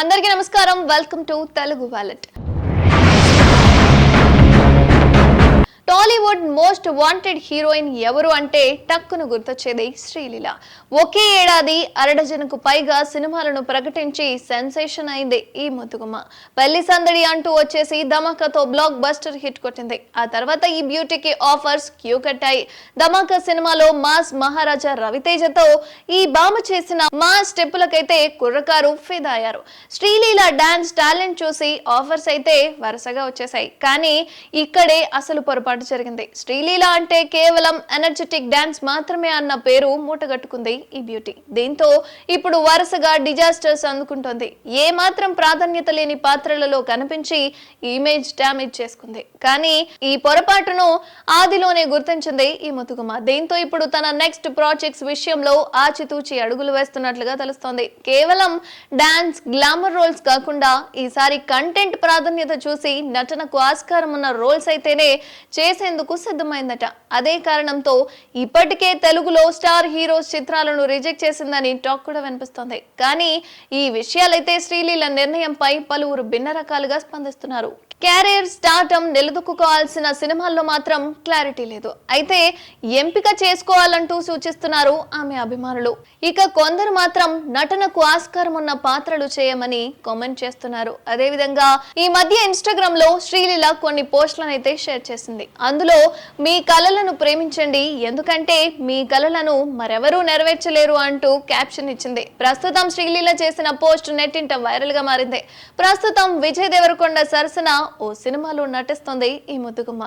అందరికీ నమస్కారం. Welcome to Telugu wallet Tollywood most wanted heroine ఎవరు అంటే టక్కును గుర్తొచ్చేది శ్రీలీల. ఒకే ఏడాది అరడజనకు పైగా సినిమాలను ప్రకటించి సెన్సేషన్ అయింది ఈ ముతుగుమ్మ పెళ్ళి సందడి అంటూ వచ్చేసి ధమాకాతో బ్లాక్ బస్టర్ హిట్ కొట్టింది. ఆ తర్వాత ఈ బ్యూటీకి ఆఫర్స్ క్యూ కట్టాయి. ధమాకా సినిమాలో మాస్ మహారాజా రవితేజతో ఈ బామ చేసిన మా స్టెప్పులకైతే కుర్రకారు ఫిదా అయ్యారు శ్రీలీల డాన్స్ టాలెంట్ చూసి ఆఫర్స్ అయితే వరుసగా వచ్చేసాయి. కానీ ఇక్కడే అసలు పొరపాటు జరిగింది. శ్రీలీల అంటే కేవలం ఎనర్జెటిక్ డాన్స్ మాత్రమే అన్న పేరు మూటగట్టుకుంది ఈ బ్యూటీ దీంతో ఇప్పుడు వరుసగా డిజాస్టర్స్ అందుకుంటోంది. ఏ మాత్రం ప్రాధాన్యత లేని పాత్రలలో కనిపించి ఇమేజ్ డ్యామేజ్ చేసుకుంది. కానీ ఈ పొరపాటును ఆదిలోనే గుర్తించింది ఈ ముతుగుమ దీంతో ఇప్పుడు తన నెక్స్ట్ ప్రాజెక్ట్స్ విషయంలో ఆచితూచి అడుగులు వేస్తున్నట్లుగా తెలుస్తోంది. కేవలం డాన్స్ గ్లామర్ రోల్స్ కాకుండా ఈసారి కంటెంట్ ప్రాధాన్యత చూసి నటనకు ఆస్కారం ఉన్న రోల్స్ అయితేనే చేసేందుకు సిద్ధమైందట. అదే కారణంతో ఇప్పటికే తెలుగులో స్టార్ హీరోస్ చిత్రాలను రిజెక్ట్ చేసిందని టాక్ కూడా వినిపిస్తోంది. కానీ ఈ విషయాలైతే శ్రీలీల నిర్ణయంపై పలువురు భిన్న రకాలుగా స్పందిస్తున్నారు. క్యారియర్ స్టార్టం నిలదొక్కుకోవాల్సిన సినిమాల్లో మాత్రం క్లారిటీ లేదు. అయితే ఎంపిక చేసుకోవాలంటూ సూచిస్తున్నారు ఆమె అభిమానులు. ఇక కొందరు మాత్రం నటనకు ఆస్కారం ఉన్న పాత్రలు చేయమని కామెంట్ చేస్తున్నారు. అదేవిధంగా ఈ మధ్య ఇన్స్టాగ్రామ్లో శ్రీలీల కొన్ని పోస్టులను అయితే షేర్ చేసింది. అందులో మీ కలలను ప్రేమించండి ఎందుకంటే మీ కలలను మరెవరూ నెరవేర్చలేరు అంటూ క్యాప్షన్ ఇచ్చింది. ప్రస్తుతం శ్రీలీల చేసిన పోస్ట్ నెట్టింట వైరల్గా మారింది. ప్రస్తుతం విజయ్ దేవరకొండ సరసన ఓ సినిమాలో నటిస్తోంది ఈ ముద్దుగుమ్మ.